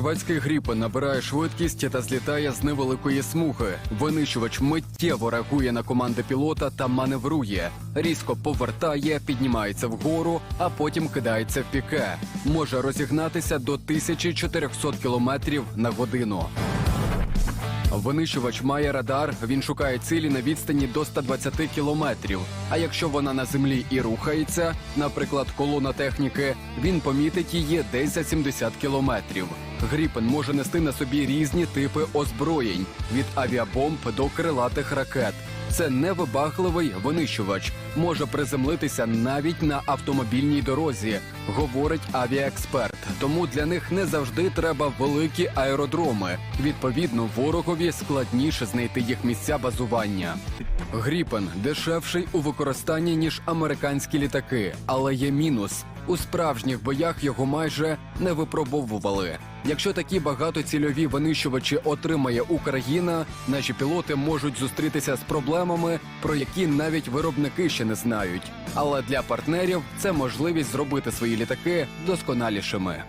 Шведський гріпен набирає швидкість та злітає з невеликої смуги. Винищувач миттєво реагує на команди пілота та маневрує. Різко повертає, піднімається вгору, а потім кидається в піке. Може розігнатися до 1400 км на годину. Винищувач має радар, він шукає цілі на відстані до 120 кілометрів. А якщо вона на землі і рухається, наприклад, колона техніки, він помітить її десь за 70 кілометрів. Гріпен може нести на собі різні типи озброєнь від авіабомб до крилатих ракет. Це невибагливий винищувач, може приземлитися навіть на автомобільній дорозі, говорить авіаексперт. Тому для них не завжди треба великі аеродроми. Відповідно, ворогові складніше знайти їх місця базування. Гріпен дешевший у використанні ніж американські літаки, але є мінус. У справжніх боях його майже не випробовували. Якщо такі багатоцільові винищувачі отримає Україна, наші пілоти можуть зустрітися з проблемами, про які навіть виробники ще не знають. Але для партнерів це можливість зробити свої літаки досконалішими.